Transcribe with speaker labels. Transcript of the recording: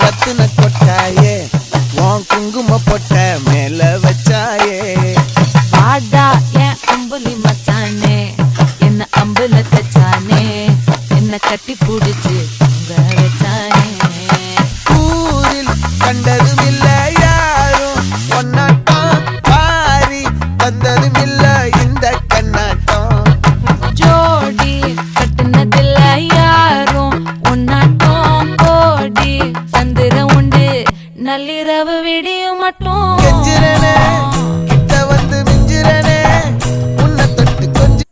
Speaker 1: ரத்தின கொட்டாயே உன் குங்கும பொட்ட மேல வச்சாயே.
Speaker 2: பாடா என் அம்புலி மச்சானே என்ன அம்புல தச்சானே என்ன கட்டி பிடிச்சு வச்சானே.
Speaker 1: ஊரில் கண்ட கட்டுனதில்ல இந்த கண்ணாட்டம்.
Speaker 2: ஜோடி கட்டுனதில்ல யாரும் உன்னாட்டம் போடி. சந்திரம் உண்டு நள்ளிரவு விடியும் மட்டும். கெஞ்சிரனே